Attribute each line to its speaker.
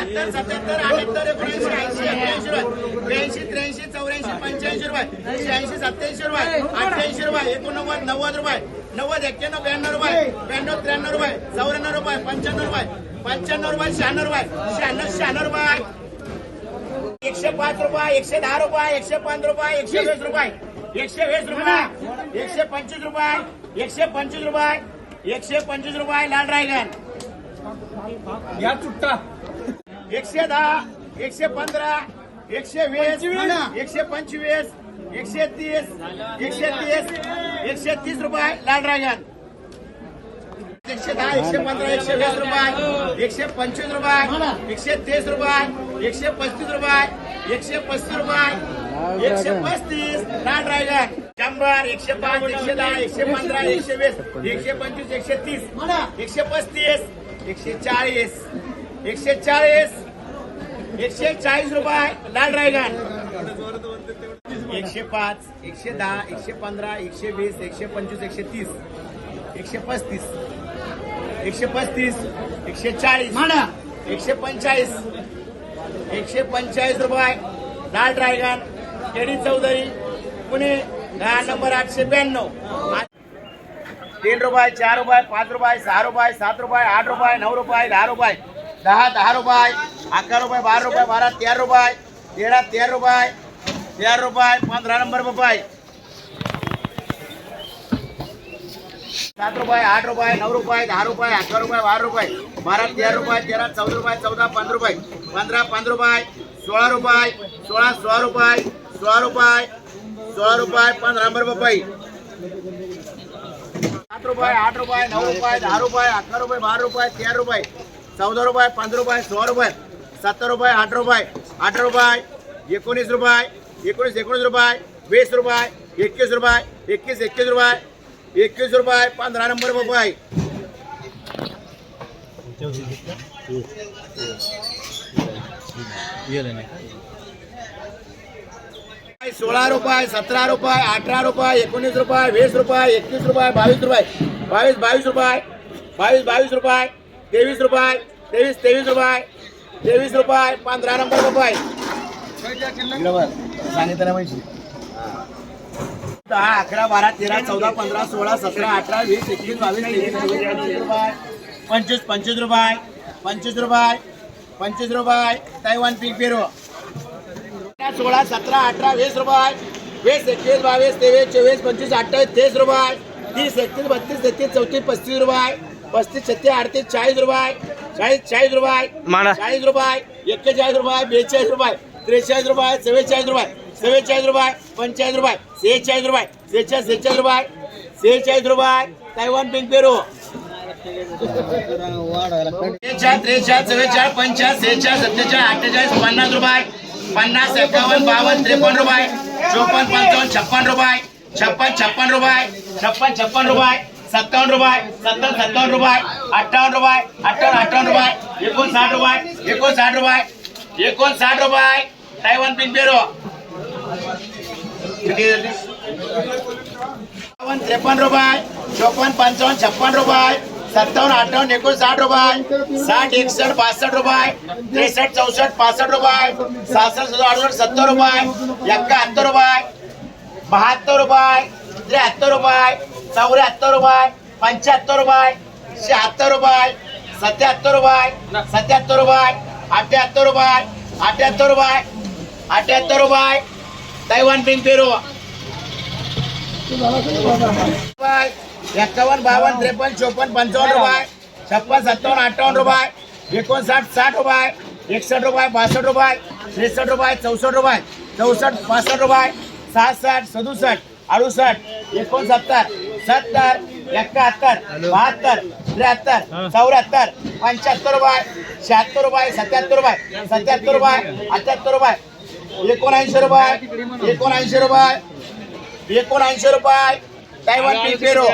Speaker 1: सत्तर सत्याहत्तर अठ्याहत्तर एकोणऐंशी ऐंशी एक्क्याऐंशी रुपये. ब्याऐंशी त्र्याऐंशी चौऱ्याऐंशी पंच्याऐंशी रुपये. शहाऐंशी सत्याऐंशी रुपये. अठ्ठ्याऐंशी रुपये एकोणनव्वद नव्वद रुपये. नव्वद एक्क्याण्णव ब्याण्णव रुपये. ब्याण्णव त्र्याण्णव रुपये. चौऱ्याण्णव रुपये पंच्याण्णव रुपये. पंच्याण्णव रुपये शहाण्णव रुपये. शहाण्णव शहाण्णव रुपये. एकशे पाच रुपये एकशे दहा रुपये एकशे पंधरा रुपये एकशे वीस रुपये. एकशे वीस रुपये एकशे पंचवीस रुपये. एकशे पंचवीस रुपये. एकशे पंचवीस रुपये लाल ड्रॅगन
Speaker 2: या चुट्टा.
Speaker 1: एकशे दहा एकशे पंधरा एकशे वीस एकशे पंचवीस एकशे तीस एकशे तीस एकशे तीस रुपये लाल ड्रॅगन एकशे दहा एकशे पंधरा एकशे वीस रुपये एकशे पंचवीस रुपये एकशे तीस रुपये एकशे पस्तीस रुपये एकशे पस्तीस रुपये एकशे पस्तीस लाल ड्रॅगन शंभर एकशे पाच एकशे दहा एकशे पंधरा एकशे वीस एकशे पंचवीस एकशे तीस एकशे पस्तीस एकशे चाळीस. एकशे चाळीस. एकशे चाळीस रुपये. लाल ड्रॅगन एकशे पाच एकशे दहा एकशे पंधरा एकशे वीस एकशे पंचवीस एकशे तीस एकशे पस्तीस एकशे पस्तीस एकशे चाळीस एकशे पंचाळीस एकशे पंचाळीस रुपये. लाल ड्रॅगन केडी चौधरी पुणे दहा नंबर आठशे ब्याण्णव. तीन रुपये चार रुपये पाच रुपये सहा रुपये सात रुपये आठ रुपये नऊ रुपये दहा रुपये. दहा दहा रुपये अकरा रुपये बारा रुपये बारा तेरा रुपये तेरा तेरा रुपये तेरा रुपये पंधरा नंबर रुपये सात रुपये आठ रुपये नऊ रुपये दहा रुपये अकरा रुपये बारा रुपये बारा तेरा रुपये तेरा चौदा रुपये चौदा पंधरा रुपये पंधरा पंधरा रुपये सोळा रुपये सोळा सोळा रुपये सोळा रुपये सोळा रुपये पंधरा नंबर रुपये सात रुपये आठ रुपये नऊ रुपये दहा रुपये अकरा रुपये बारा रुपये तेरा रुपये चौदा रुपये पंधरा रुपये सोळा रुपये सत्तर रुपये आठ रुपये अठरा रुपये एकोणीस रुपये एकोणीस एकोणीस रुपये वीस रुपये एकवीस रुपये एकवीस एकवीस रुपये एकवीस रुपये पंधरा नंबर रुपये सोळा रुपये सतरा रुपये अठरा रुपये एकोणीस रुपये वीस रुपये एकवीस रुपये बावीस रुपये बावीस बावीस रुपये बावीस बावीस रुपये तेवीस रुपये तेवीस तेवीस रुपये तेवीस रुपये पंधरा नंबर रुपये. दहा अकरा बारा तेरा चौदा पंधरा सोळा सतरा अठरा वीस एकवीस बावीस तेवीस रुपये पंचवीस पंचवीस रुपये पंचवीस रुपये पंचवीस रुपये तैवान पीक पेरू. सोळा सतरा अठरा वीस रुपये वीस एकवीस बावीस तेवीस चोवीस पंचवीस अठ्ठावीस तीस रुपये तीस एकतीस बत्तीस तेहतीस चौतीस पस्तीस रुपये पस्तीस छत्तीस अडतीस चाळीस रुपये. चाळीस चाळीस रुपये. चाळीस रुपये. एक्केचाळीस रुपये बेचाळीस रुपये त्रेचाळीस रुपये चव्वेचाळीस रुपये चव्वेचाळीस रुपये पंचेचाळीस रुपये सेहेचाळीस रुपये सेहेचाळीस सेहेचाळीस रुपये सेहेचाळीस रुपये. तैवान पिंक पेरू. त्रेचाळीस त्रेचाळीस चव्वेचाळीस पंचाळीस सेहेचाळीस सत्तेचाळीस अठ्ठेचाळीस पन्नास रुपये. पन्नास एकावन्न बावन्न त्रेपन्न रुपये. चोपन्न पंचावन्न छप्पन रुपये. छप्पन छप्पन रुपये. छप्पन छप्पन रुपये. सत्तावन्न रुपये सत्तर सत्तावन्न रुपये अठ्ठावन्न रुपये अठ्ठावन्न अठ्ठावन्न रुपये एकोणसाठ रुपये एकोणसाठ रुपये एकोणसाठ रुपये. तैवान पिन पेरो. त्रेपन्न रुपये चोपन्न पंचावन्न छप्पन रुपये सत्तावन्न अठ्ठावन्न एकोणसाठ रुपये साठ एकसष्ट बासष्ट रुपये त्रेसष्ट चौसष्ट पासष्ट रुपये सहासष्ट अडुसष्ट सत्तर रुपये एकाहत्तर रुपये बहात्तर रुपये त्र्याहत्तर रुपये चौऱ्याहत्तर रुपये पंच्याहत्तर रुपये शहात्तर रुपये सत्याहत्तर रुपये सत्याहत्तर रुपये अठ्याहत्तर रुपये अठ्याहत्तर रुपये अठ्याहत्तर रुपये तैवान पिंक पेरू एक्कावन्न बावन्न त्रेपन्न चोपन्न पंचावन्न रुपये छप्पन सत्तावन्न अठ्ठावन्न रुपये एकोणसाठ साठ रुपये एकसष्ट रुपये बासष्ट रुपये त्रेसष्ट रुपये चौसष्ट रुपये चौसष्ट पासष्ट रुपये सहासष्ट सदुसष्ट अडुसष्ट एकोणसत्तर सत्तर एकाहत्तर बहात्तर त्र्याहत्तर चौऱ्याहत्तर पंच्याहत्तर रुपये शहात्तर रुपये सत्याहत्तर रुपये सत्याहत्तर रुपये अठ्याहत्तर रुपये एकोणऐंशी रुपये एकोणऐंशी रुपये एकोणऐंशी रुपये पेरू?